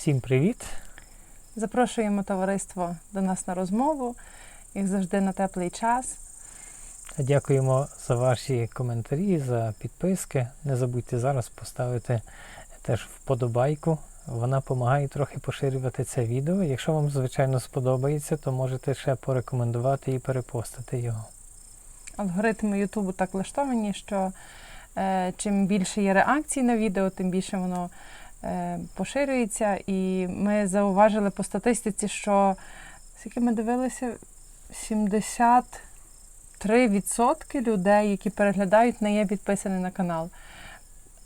Всім привіт! Запрошуємо товариство до нас на розмову, як завжди на теплий час. Дякуємо за ваші коментарі, за підписки. Не забудьте зараз поставити теж вподобайку. Вона допомагає трохи поширювати це відео. Якщо вам, звичайно, сподобається, то можете ще порекомендувати і перепостити його. Алгоритми Ютубу так влаштовані, що е, чим більше є реакцій на відео, тим більше воно поширюється. І ми зауважили по статистиці, що скільки ми дивилися, 73% людей, які переглядають, не є підписані на канал.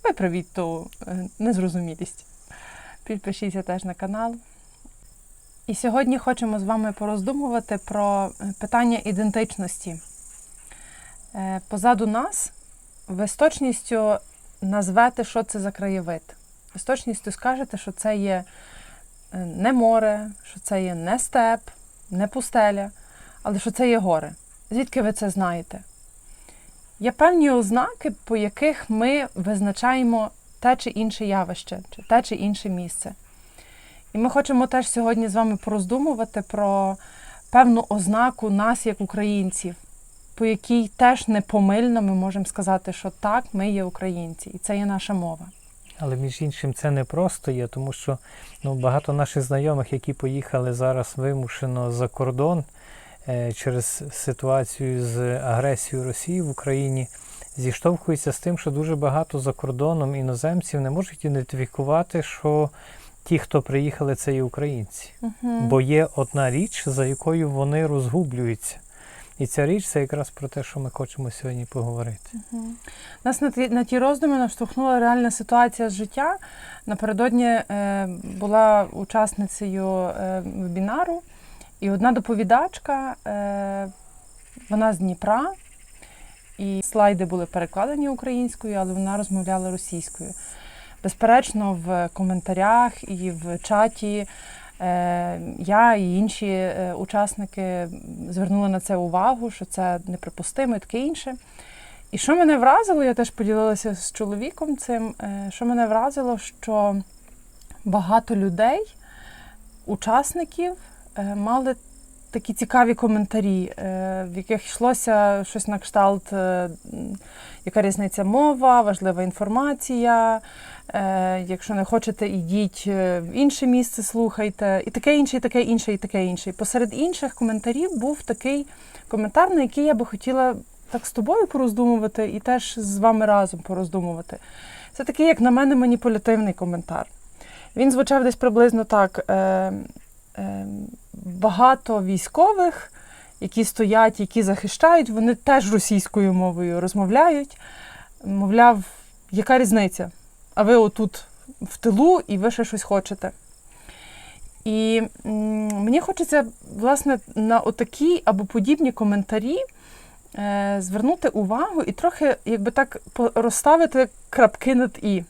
Виправіть ту е, незрозумілість. Підпишіться теж на канал. І сьогодні хочемо з вами пороздумувати про е, питання ідентичності. Е, Позаду нас ви з точністю назвете, що це за краєвид. З точністю скажете, що це є е, не море, що це є не степ, не пустеля, але що це є гори. Звідки ви це знаєте? Є певні ознаки, по яких ми визначаємо те чи інше явище, чи те чи інше місце. І ми хочемо теж сьогодні з вами пороздумувати про певну ознаку нас як українців, по якій теж непомильно ми можемо сказати, що так, ми є українці, і це є наша мова. Але між іншим це не просто є, тому що ну, багато наших знайомих, які поїхали зараз вимушено за кордон е, через ситуацію з агресією Росії в Україні, зіштовхуються з тим, що дуже багато за кордоном іноземців не можуть ідентифікувати, що ті, хто приїхали, це є українці. Бо є одна річ, за якою вони розгублюються. І ця річ це якраз про те, що ми хочемо сьогодні поговорити. Нас на ті, на ті роздуми наштовхнула реальна ситуація з життя. Напередодні е, була учасницею е, вебінару, і одна доповідачка, е, вона з Дніпра, і слайди були перекладені українською, але вона розмовляла російською. Безперечно, в коментарях і в чаті я і інші е, учасники звернули на це увагу, що це неприпустимо і таке інше. І що мене вразило, я теж поділилася з чоловіком цим. е, Що мене вразило, що багато людей, учасників, е, мали такі цікаві коментарі, е, в яких йшлося щось на кшталт, е, яка різниця мова, важлива інформація. е, Якщо не хочете, ідіть в інше місце, слухайте, і таке інше, і таке інше, і таке інше. Посеред інших коментарів був такий коментар, на який я би хотіла так з тобою пороздумувати і теж з вами разом пороздумувати. Це такий, як на мене, маніпулятивний коментар. Він звучав десь приблизно так: багато військових, які стоять, які захищають, вони теж російською мовою розмовляють. Мовляв, яка різниця? А ви отут в тилу і ви ще щось хочете. І мені хочеться, власне, на отакі або подібні коментарі е, звернути увагу і трохи, якби так, розставити крапки над і.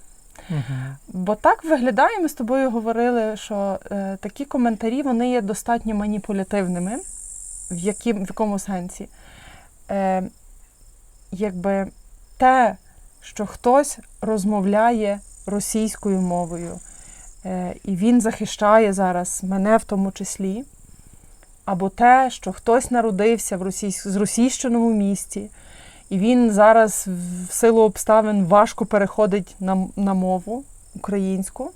Бо так виглядає, ми з тобою говорили, що е, такі коментарі вони є достатньо маніпулятивними. В, яким, в якому сенсі? Е, якби те, що хтось розмовляє російською мовою, е, і він захищає зараз мене в тому числі, або те, що хтось народився в російсь... з російщеному місті, і він зараз в силу обставин важко переходить на, на мову українську,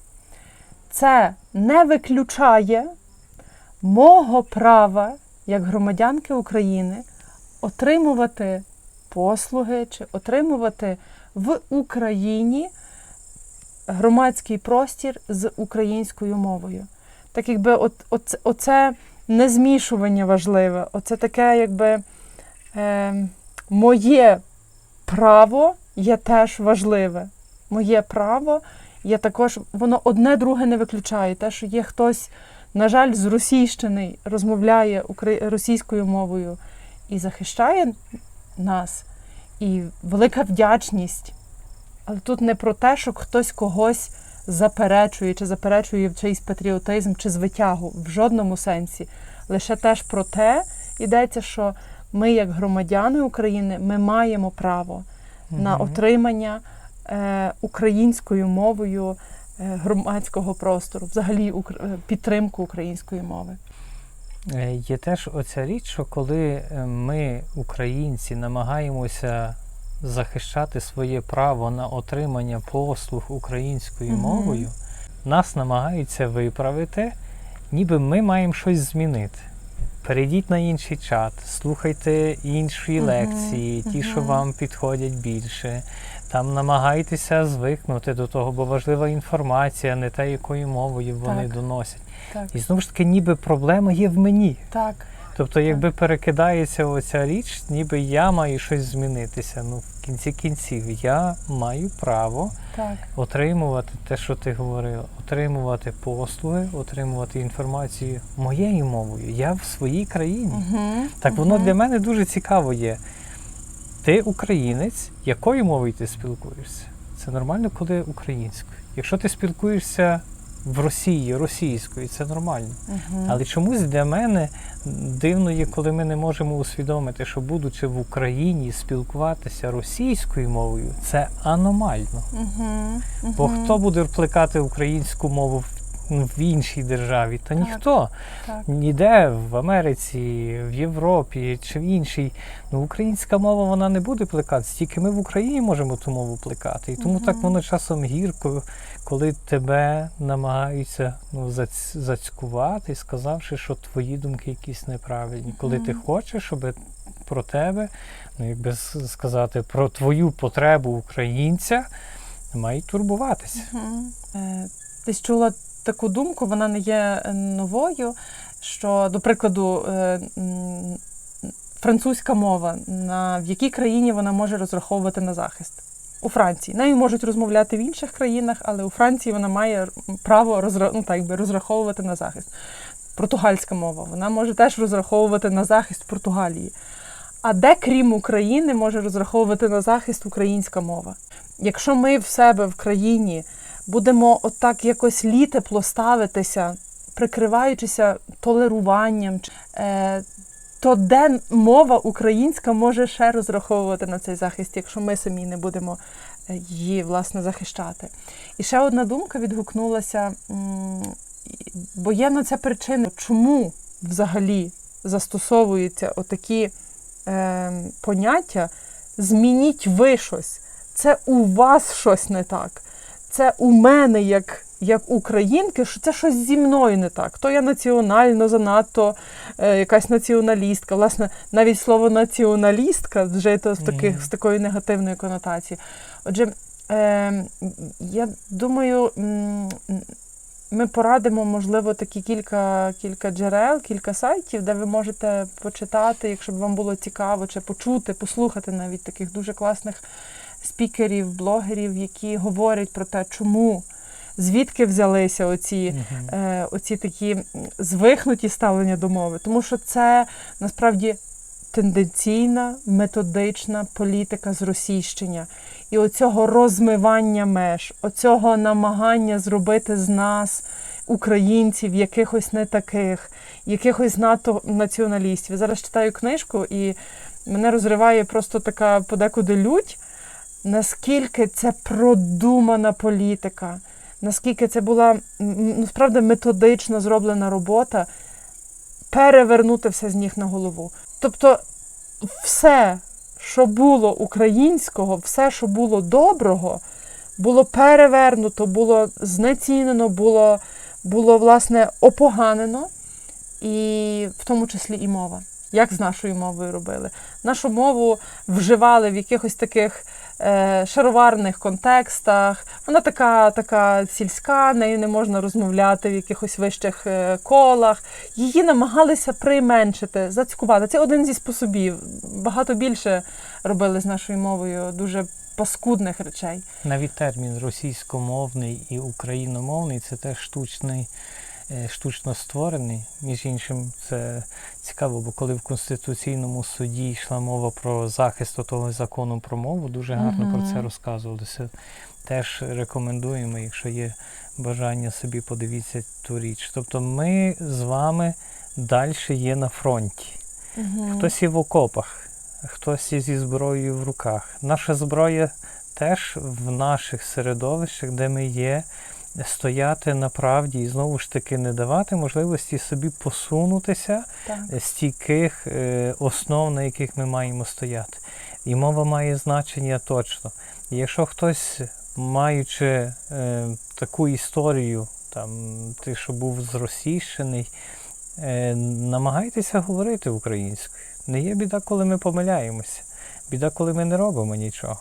це не виключає мого права як громадянки України отримувати послуги чи отримувати в Україні громадський простір з українською мовою. Так якби от, от, оце не змішування важливе, оце таке, якби е, моє право є теж важливе. Моє право є також, воно одне друге не виключає. Те, що є хтось, на жаль, з Російщини розмовляє російською мовою і захищає нас, і велика вдячність. Але тут не про те, що хтось когось заперечує, чи заперечує чийсь патріотизм, чи звитягу в жодному сенсі. Лише теж про те йдеться, що ми, як громадяни України, ми маємо право на отримання е, українською мовою е, громадського простору, взагалі укр- е, підтримку української мови. Е, Є теж оця річ, що коли ми, українці, намагаємося захищати своє право на отримання послуг українською Мгм. мовою, нас намагаються виправити, ніби ми маємо щось змінити. Перейдіть на інший чат, слухайте інші лекції, ті, що вам підходять більше. Там намагайтеся звикнути до того, бо важлива інформація, не те, якою мовою вони Так. доносять. Так, І знову ж таки, ніби проблема є в мені. так, Тобто, якби перекидається оця річ, ніби я маю щось змінитися. Ну, в кінці кінців, я маю право так. отримувати те, що ти говорила, отримувати послуги, отримувати інформацію моєю мовою. Я в своїй країні. Угу. Так воно для мене дуже цікаво є. Ти українець, якою мовою ти спілкуєшся? Це нормально, коли українською. Якщо ти спілкуєшся в Росії російською, це нормально. Угу. Але чомусь для мене дивно є, коли ми не можемо усвідомити, що будучи в Україні спілкуватися російською мовою, це аномально. Угу. Бо хто буде плекати українську мову в, ну, іншій державі? Та Так. ніхто. Так. Ніде в Америці, в Європі чи в іншій. Ну, українська мова вона не буде плекатися, тільки ми в Україні можемо ту мову плекати. І тому Мгм. так воно часом гірко, коли тебе намагаються ну, зац- зацькувати, сказавши, що твої думки якісь неправильні. Коли ти хочеш, щоб про тебе, ну якби сказати, про твою потребу українця, мають турбуватися. Е, Десь чула таку думку, вона не є е, новою. Що, до прикладу, е, французька мова, на в якій країні вона може розраховувати на захист? У Франції. Нею можуть розмовляти в інших країнах, але у Франції вона має право розра... ну, так, би, розраховувати на захист. Португальська мова, вона може теж розраховувати на захист Португалії. А де, крім України, може розраховувати на захист українська мова? Якщо ми в себе в країні будемо отак якось літепло ставитися, прикриваючися толеруванням, е, то де мова українська може ще розраховувати на цей захист, якщо ми самі не будемо е, її власне захищати? І ще одна думка відгукнулася, бо є на це причини, чому взагалі застосовуються отакі е, поняття змініть ви щось. Це у вас щось не так. Це у мене, як, як українки, що це щось зі мною не так. То я національно занадто е, якась націоналістка. Власне, навіть слово націоналістка вже то з, таких, Мгм. з такою негативною конотацією. Отже, е, я думаю, ми порадимо, можливо, такі кілька, кілька джерел, кілька сайтів, де ви можете почитати, якщо б вам було цікаво, чи почути, послухати навіть таких дуже класних спікерів, блогерів, які говорять про те, чому, звідки взялися оці, Мгм. е, оці такі звихнуті ставлення до мови. Тому що це насправді тенденційна, методична політика зросійщення. І оцього розмивання меж, оцього намагання зробити з нас, українців, якихось не таких, якихось надто націоналістів. Зараз читаю книжку, і мене розриває просто така подекуди лють, наскільки це продумана політика, наскільки це була ну, методично зроблена робота перевернути все з ніг на голову. Тобто, все, що було українського, все, що було доброго, було перевернуто, було знецінено, було, було власне опоганено, і в тому числі і мова. Як з нашою мовою робили? Нашу мову вживали в якихось таких шароварних контекстах. Вона така, така сільська, нею не можна розмовляти в якихось вищих е, колах. Її намагалися применшити, зацькувати. Це один зі способів. Багато більше робили з нашою мовою дуже паскудних речей. Навіть термін російськомовний і україномовний це теж штучний, е, штучно створений. Між іншим, це цікаво, бо коли в Конституційному суді йшла мова про захист того закону про мову, дуже гарно про це розказувалося. Теж рекомендуємо, якщо є бажання собі подивіться ту річ. Тобто ми з вами далі є на фронті. Хтось є в окопах, хтось є зі зброєю в руках. Наша зброя теж в наших середовищах, де ми є, стояти на правді і знову ж таки не давати можливості собі посунутися Так. з тих е, основ, на яких ми маємо стояти. І мова має значення точно. І якщо хтось, маючи е, таку історію, там, ти, що був зросійщений, е, намагайтеся говорити українською. Не є біда, коли ми помиляємося. Біда, коли ми не робимо нічого.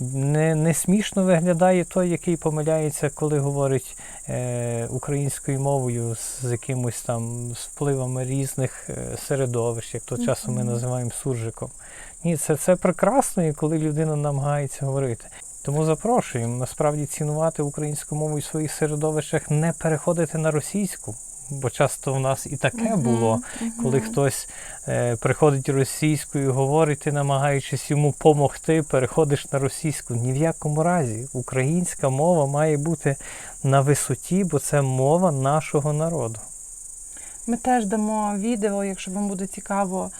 Не, не смішно виглядає той, який помиляється, коли говорить е, українською мовою з якимось там з впливами різних е, середовищ, як то часом ми називаємо суржиком. Ні, це, це прекрасно, і коли людина намагається говорити. Тому запрошуємо насправді цінувати українську мову і своїх середовищах, не переходити на російську. Бо часто в нас і таке було, коли хтось е, приходить російською, говорить, ти намагаючись йому помогти, переходиш на російську. Ні в якому разі. Українська мова має бути на висоті, бо це мова нашого народу. Ми теж дамо відео, якщо вам буде цікаво,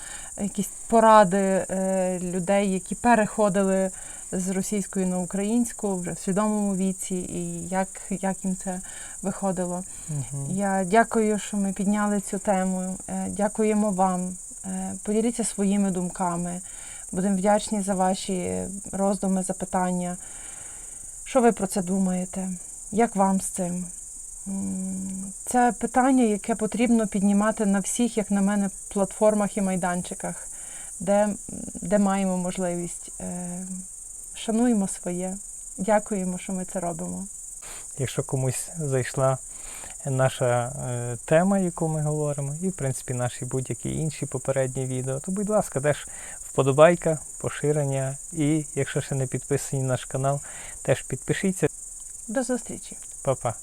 якісь поради е, людей, які переходили з російської на українську вже в свідомому віці, і як, як їм це виходило. Я дякую, що ми підняли цю тему. Е, Дякуємо вам. Е, Поділіться своїми думками. Будемо вдячні за ваші роздуми, запитання. Що ви про це думаєте? Як вам з цим? Це питання, яке потрібно піднімати на всіх, як на мене, платформах і майданчиках, де, де маємо можливість. Шануємо своє. Дякуємо, що ми це робимо. Якщо комусь зайшла наша е, тема, яку ми говоримо, і в принципі наші будь-які інші попередні відео, то будь ласка, теж вподобайка, поширення. І якщо ще не підписані на наш канал, теж підпишіться. До зустрічі! Па-па.